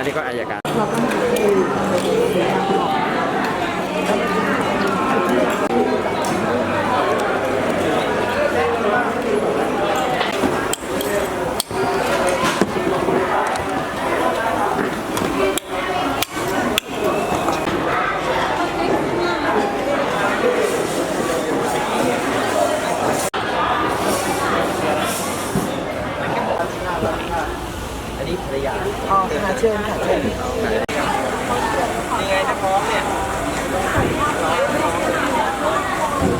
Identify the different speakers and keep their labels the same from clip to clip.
Speaker 1: อั
Speaker 2: นนี้ก็อา
Speaker 1: ยการ เชิญค่ะเชิญ
Speaker 2: ยังไงจะพร้อมเนี่ย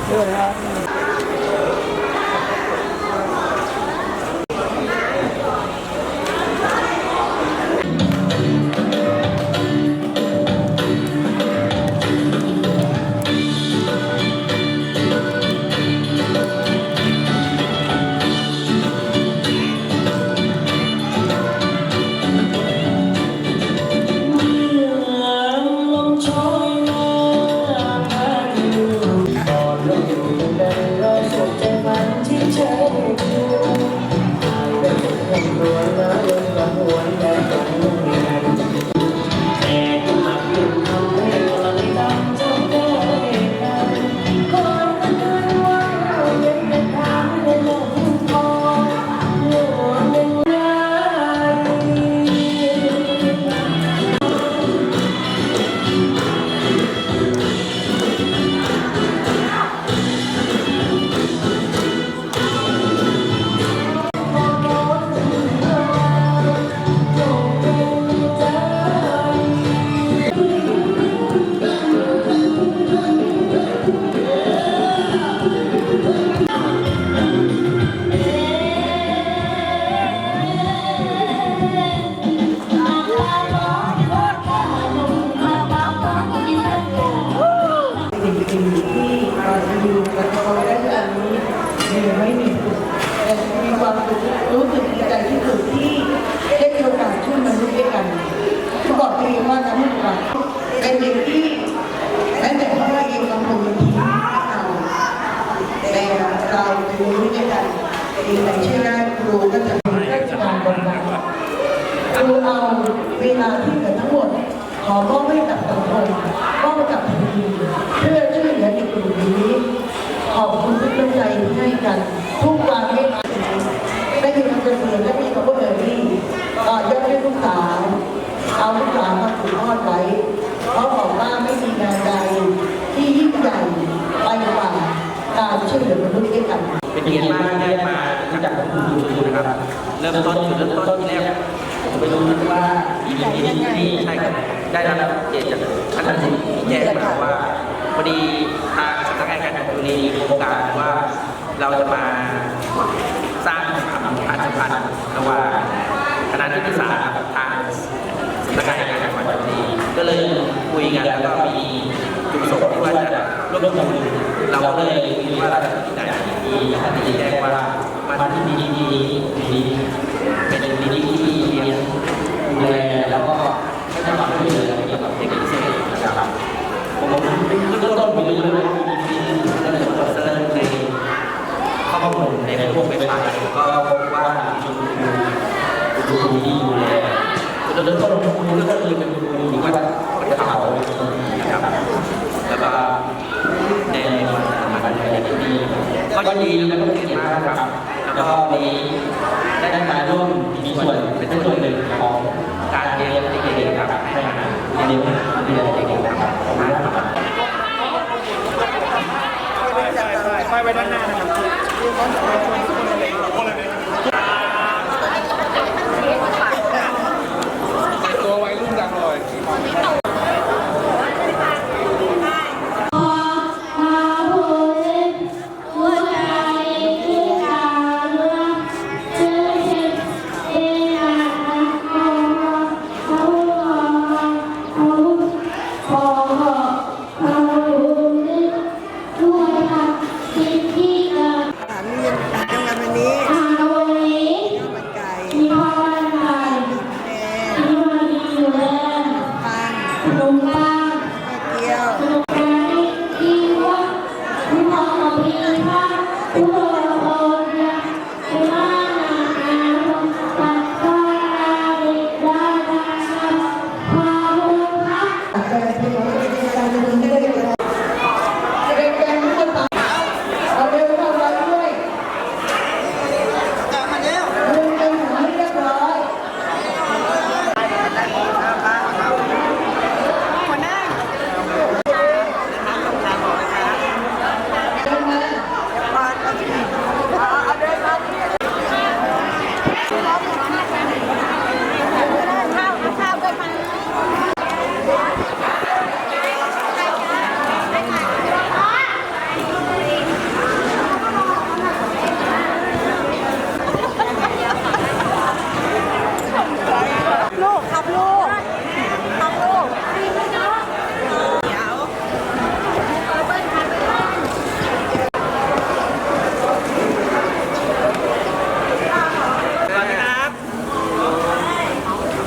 Speaker 1: เชิญแล้ว กันที่บอกตัวเองว่าจะไม่กลับเป็นเด็กที่แม้แต่พ่อเองบางคนยังทิ้งเราแต่เราจะรู้ด้วยกันเองแต่เชื่อได้ครูก็จะมีราชการบำบัดครูเอาเวลาที่เหลือทั้งหมดขอมอบให้กับสังคมมอบให้กับแผ่นดินเพื่อช่วยเหลือเด็กกลุ่มนี้ขอบคุณทุกน้ำใจที่ให้กัน ทุกความเมตตาได้มีคำเสนอและมีคำว่าเบอร์รี่ต่อยอดให้ลูกสาว เอาลูกสาวมาสืบทอดไว้เพราะบอกว่าไม่มีงานใดที่ยิ่งใหญ่ไปกว่า การช่วยเหลือมนุษย์ด้วยกัน
Speaker 2: เป็นเกียรติมากที่ได้มารู้จักกับคุณครูนะครับ เริ่มต้นจุดเริ่มต้นที่แรกผมไม่รู้ว่าอีพีนี้ที่ใช่ครับได้รับเกียรติจากท่านที่แจ้งมาว่าพอดีทางสำนักงานการจัดการมีโครงการว่าเราจะมาสร้างความสัมพันธ์ระหว่างคณะนิติศาสตร์กับทางสำนักงานการจัดการมีก็เลยคุยกันแล้วก็มีจุดประสงค์ที่ว่าจะร่วมลงทุนเราก็เลยคุยว่าเราจะที่ไหนมีท่านที่แจ้งว่ามาที่ดีดีดีเป็นดีดีที่เลี้ยงดูแลแล้วก็ให้ความช่วยเหลือเกี่ยวกับเด็กพิเศษนะครับผมก็ต้นไปดูเลยว่ามีดีก็เลยมาเสนอในข้อมูลในพวกเว็บไซต์ก็พบว่ามีคุณครูที่ดูแล จุดเริ่มต้นของคุณครูก็คือเป็นคุณครูที่วัดวัดเขานะครับแล้วก็ในวันสมัครในที่นี้ก็ดีและก็เป็นเกียรติมากครับแล้วก็มีได้มาร่วมมีส่วนเป็นส่วนหนึ่งของการเรียนเด็กๆครับให้มาเรียนเรียนเด็กๆครับขอบคุณมากครับ
Speaker 3: ไปไว้ด้านหน้านะครับ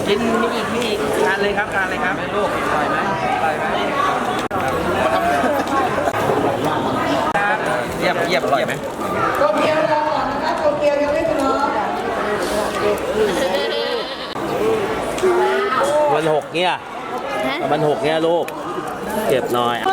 Speaker 4: กินมีอีกมีอีกทานเลยครับทานเลยครับลูกอร่อยไหมอร่อยไหมเยี่ยมเยี่ยมอร่อยไหม
Speaker 5: โตเกียวรอก่อนนะคะโตเกียวยังไม่พร้อม
Speaker 2: วันหกเนี่ยวันหกเนี่ยลูก เก็บหน่อย
Speaker 5: พ่อ